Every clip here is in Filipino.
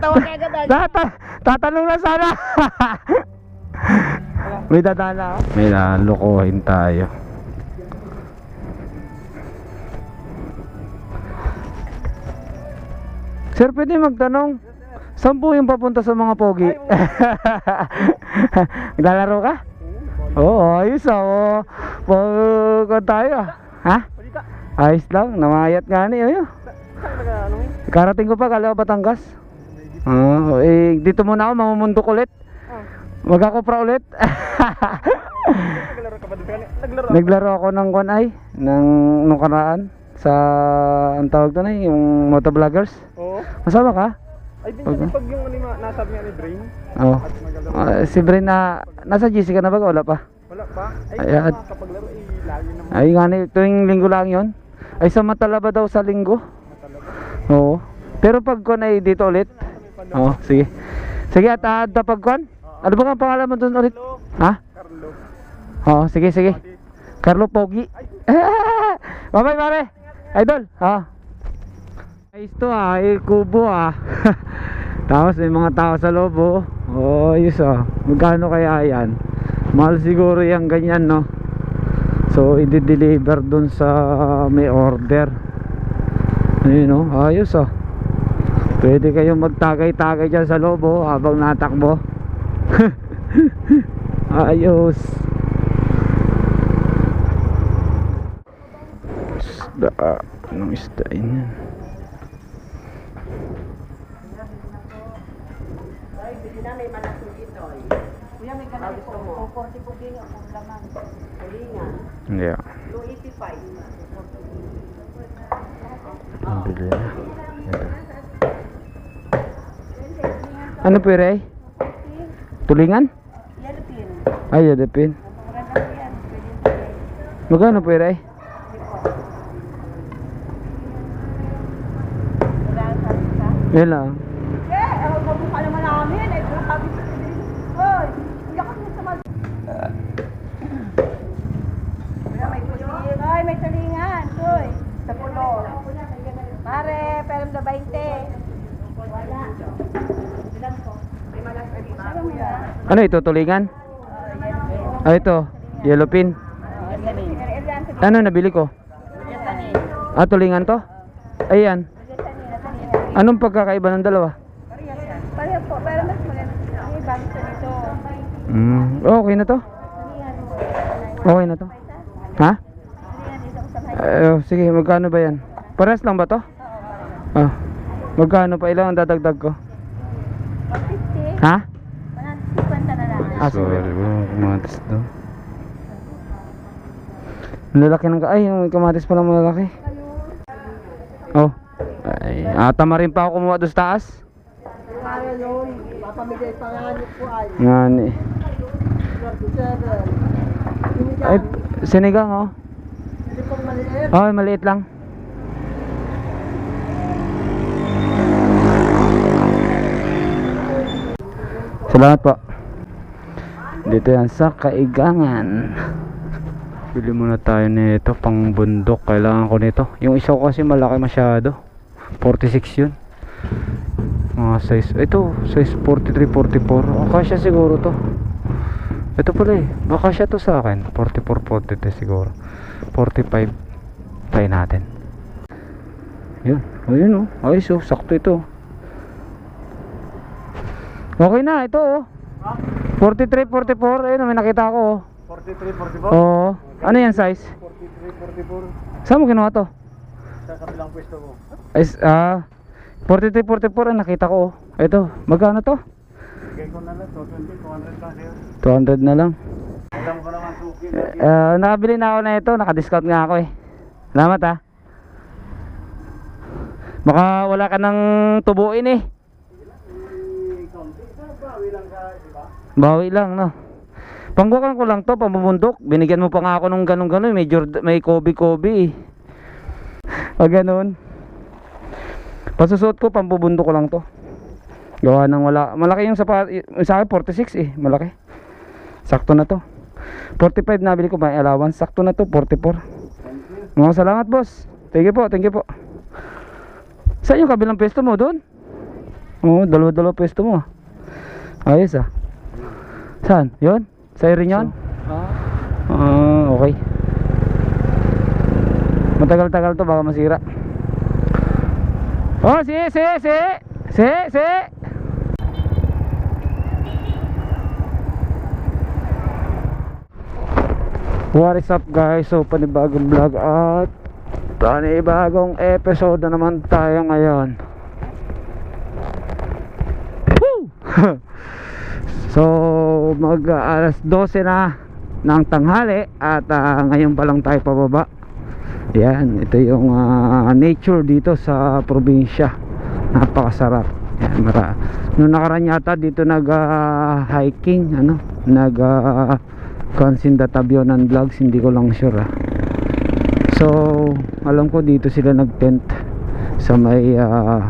Natawa ka agad. Tata tatanong na sana. May dadala ako. May nalukuhin tayo. Sir, pwede magtanong. Saan po yung papunta sa mga pogi? Naglalaro ka? Oo, ayos ah. Oo. Pag tayo ah. Ha? Ayos lang, namayat nga ni. Ayun. Saan ka yun? Karating ko pa, kala ko Batangas. Ah, eh, dito muna ako, mamumundok ulit. Ah. Magkakopra ulit. Naglaro ka ba? Naglaro. Naglaro ako ng kunay, ng nung karaan sa ang tawag doon ay yung motovloggers. Oo. Masama ka? Ay, din Okay. pag yung mga- nasabi nga ni Brain. Oo. Naglaro. Ah, si Brin na nasa GC ka na ba? Wala pa. Wala pa. Ay, Ay, Ay kapag laro, eh, lagi naman. Ay nga ni, tuwing linggo lang 'yon. Ay sa Matalaba daw sa linggo. Matalaga. Oo. Pero pag kun ay dito ulit. Oo, sige. Sige at uh, pag kun. Ano ba ang pangalan mo doon ulit? Ha? Carlo. Oo, sige sige. Carlo Pogi. Bye-bye, pare. Idol. Ha. Ayos to ah, eh, kubo ah. Tapos may mga tao sa loob oh. Oh, ayos ah. Magkano kaya yan? Mahal siguro yung ganyan no. So, i-deliver dun sa may order. Ayun oh, ayos ah. Pwede kayong magtagay-tagay dyan sa loob oh, habang natakbo. ayos. Isda. Anong isda yun? Yeah. Ang bili na. Ito. Ano po Ray? Tulingan? Ay, yadapin. Magkano po Ray? Yan lang. Eh, ewan ko mukha. Eh, kung sa Hoy, hindi ako sa. Wala, may tulingan. Hoy, may tulingan. Hoy, sa pulo. Pare, pero na 20. Wala. Bilang ko. May malas ka dito. Alam mo yan? Ano ito, tulingan? Ah, ito. Yellow pin. Ano nabili ko? Ah, tulingan to? Ayan. Anong pagkakaiba ng dalawa? Pareho po, pero mas maganda. Mm, okay na to? Okay na to? Ha? Oh, sige, magkano ba yan? Pares lang ba to? Ah. Magkano pa ilang ang dadagdag ko? 150. Ha? 150 na lang. Ah, sorry. Kamatis daw. Lalaki ng. Ay, yung kamatis pala malalaki. Oh. Ay, ah, tama rin pa ako kumuha doon sa taas. Papamigay pa nga niyo po ay. Nga ni. Ay, sinigang oh. Oh, maliit lang. Salamat po. Dito yan sa Kaigangan. Bili muna tayo nito pang bundok. Kailangan ko nito. Yung isa ko kasi malaki masyado. 46 yun. Mga size. Ito, size 43, 44. Akasya siguro to. Ito pala eh. Baka siya to sa akin. 44, 43 siguro. 45. Try natin. Yun. O yun oh. Ayos oh. Sakto ito. Okay na. Ito oh. 43, 44. Ayun. May nakita ako oh. 43, 44. Oo. Ano yan size? 43, 44. Saan mo kinuha to? Sa kabilang pwesto ko. Ay, ah... 43, 44 ang nakita ko oh. Ito. Magkano to? Bigay ko na lang. 220, 200 lang sa'yo. 200 na lang. Alam ko naman suki. Uh, nakabili na ako na ito. Naka-discount nga ako eh. Salamat ah. Baka wala ka ng tubuin eh. Bawi lang ka, di ba? Bawi lang no. Panggukan ko lang to, pamumundok. Binigyan mo pa nga ako nung ganun-ganun. May, Jord- may Kobe-Kobe eh. Pag ganun. Pasusuot ko, pambubundok ko lang to. Gawa ng wala. Malaki yung sapat. Sa akin, 46 eh. Malaki. Sakto na to. 45 nabili ko may allowance. Sakto na to, 44. Mga salamat boss. Thank you po, thank you po. Saan yung kabilang pwesto mo doon? Oo, dalawa-dalawa pwesto mo. Ayos ah. Saan? Yun? Rin yun? Ah, Ah, okay. Matagal-tagal to baka masira. Oh, si, si, si. Si, si. What is up guys? So panibagong vlog at panibagong episode na naman tayo ngayon. Woo! so mag uh, alas 12 na ng tanghali at ah, ngayon pa lang tayo pababa. Yan, ito yung ah, nature dito sa probinsya. Napakasarap. Yan, mara. Noong nakaraan yata dito nag ah, hiking, ano, nag uh, Consinda Tabionan Vlogs, hindi ko lang sure ah. So, alam ko dito sila nag-tent sa may ah,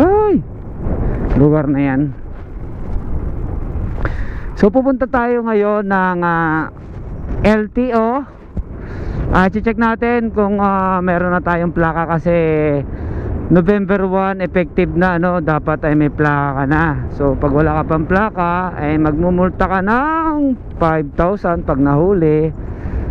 ay lugar na yan. So pupunta tayo ngayon ng ah, LTO. Ah, check natin kung ah, meron na tayong plaka kasi November 1 effective na ano, dapat ay may plaka ka na. So pag wala ka pang plaka ay magmumulta ka ng 5,000 pag nahuli.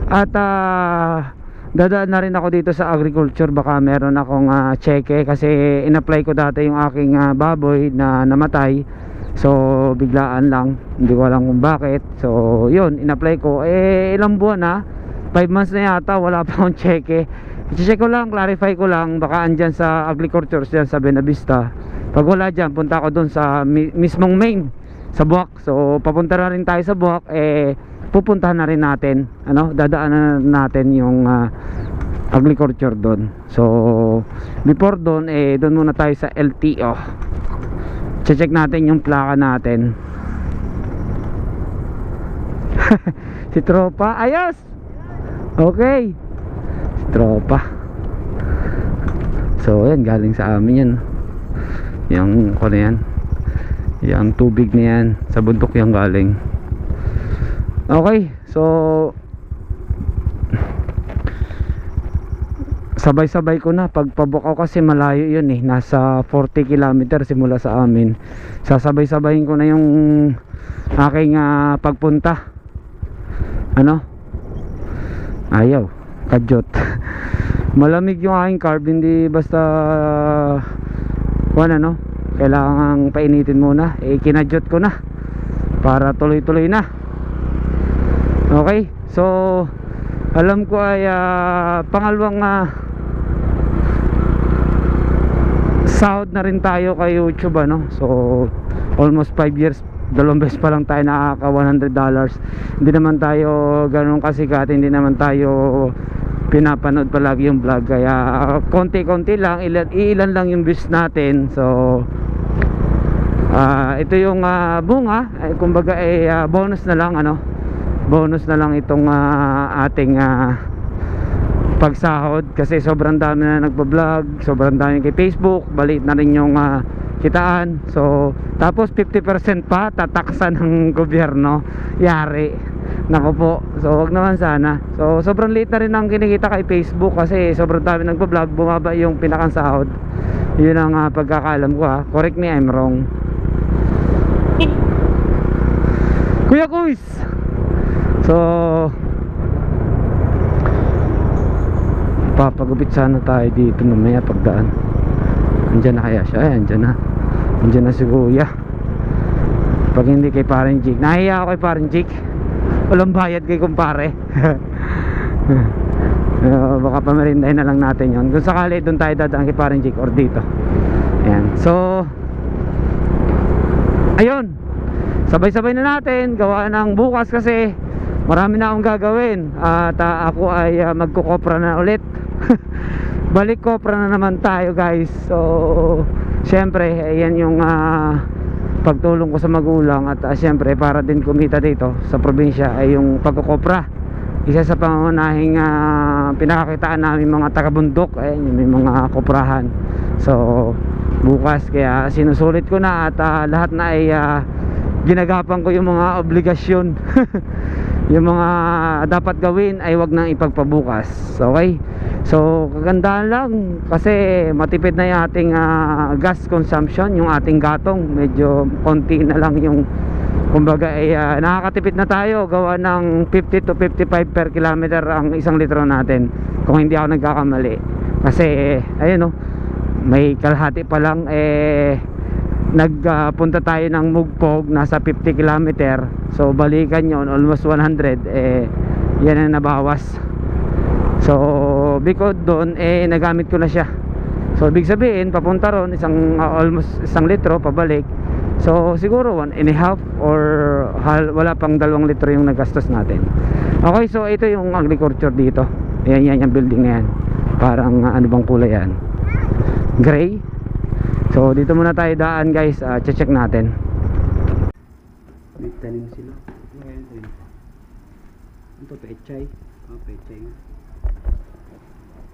At ah, dadaan na rin ako dito sa agriculture baka meron akong ah, cheque kasi in-apply ko dati yung aking ah, baboy na namatay. So biglaan lang, hindi ko alam kung bakit. So yun, in-apply ko. Eh ilang buwan na, 5 months na yata, wala pa akong cheque. I-check ko lang, clarify ko lang, baka andyan sa agriculture dyan sa Benavista. Pag wala dyan, punta ako dun sa mi- mismong main, sa Buwak. So papunta na rin tayo sa Buwak, eh pupuntahan na rin natin, ano, dadaanan na natin yung ah, agriculture doon. So before doon, eh doon muna tayo sa LTO check natin yung plaka natin. Si tropa ayos! Okay. Si tropa. So yan galing sa amin yan. Yung ano yan? Yung tubig na yan. Sa bundok yung galing. Okay so sabay-sabay ko na. Pagpabukaw kasi malayo yun eh. Nasa 40 km simula sa amin. Sasabay-sabayin ko na yung aking ah, pagpunta. Ano? Ayaw. Kadyot. Malamig yung aking carb. Hindi basta kung ano? Kailangan painitin muna. Eh kinadyot ko na. Para tuloy-tuloy na. Okay? So alam ko ay ah, pangalawang ah, sahod na rin tayo kay YouTube ano? So almost 5 years dalawang beses pa lang tayo nakaka 100 dollars. Hindi naman tayo ganun kasikat hindi naman tayo pinapanood palagi yung vlog. Kaya konti-konti lang ilan, ilan lang yung views natin. So ah, ito yung ah, bunga. Eh, kumbaga eh, ah, bonus na lang ano? Bonus na lang itong ah, ating ah, pagsahod kasi sobrang dami na nagpa-vlog sobrang dami kay Facebook balit na rin yung ah, kitaan. So tapos 50% pa tataksan ng gobyerno yari. Nako po. So wag naman sana. So sobrang liit na rin ang kinikita kay Facebook kasi sobrang dami nagpa-vlog bumaba yung pinakang yun ang ah, pagkakalam ko ha correct me I'm wrong. Kuya Kuis! So papagupit sana tayo dito mamaya pagdaan. Andyan na kaya siya? Ay andyan na. Andyan na si kuya. Pag hindi kay parin Jake. Nahiya ako kay parin Jake. Walang bayad kay kumpare. Uh, baka pamarindahin na lang natin yon kung sakali doon tayo dadaan kay parin Jake or dito. Ayan. So ayun. Sabay-sabay na natin. Gawa ng bukas kasi marami na akong gagawin. At ah, ako ay ah, magkukopra na ulit balik kopra na naman tayo guys. So syempre ayan yung ah, pagtulong ko sa magulang at uh, syempre para din kumita dito sa probinsya ay yung pagkukopra isa sa pangunahing uh, pinakakitaan namin mga taga-bundok ayan yung may mga koprahan. So bukas kaya sinusulit ko na at ah, lahat na ay ah, ginagapan ko yung mga obligasyon. Yung mga dapat gawin ay wag nang ipagpabukas. Okay So, kagandahan lang kasi matipid na yung ating ah, gas consumption, yung ating gatong. Medyo konti na lang yung kumbaga ay ah, nakakatipid na tayo gawa ng 50 to 55 per kilometer ang isang litro natin kung hindi ako nagkakamali. Kasi ayun oh, may kalahati pa lang eh nagpunta tayo ng Mugpog nasa 50 kilometer so balikan yon almost 100 eh yan ang nabawas so because doon eh nagamit ko na siya so ibig sabihin papunta ron isang uh, almost isang litro pabalik so siguro one and a half or hal, wala pang dalawang litro yung nagastos natin okay so ito yung agriculture dito yan yan yung building na yan parang uh, ano bang kulay yan gray So dito muna tayo daan guys, uh, check natin. May tanim sila. Ngayon din. Ito pechay. Oh, pechay.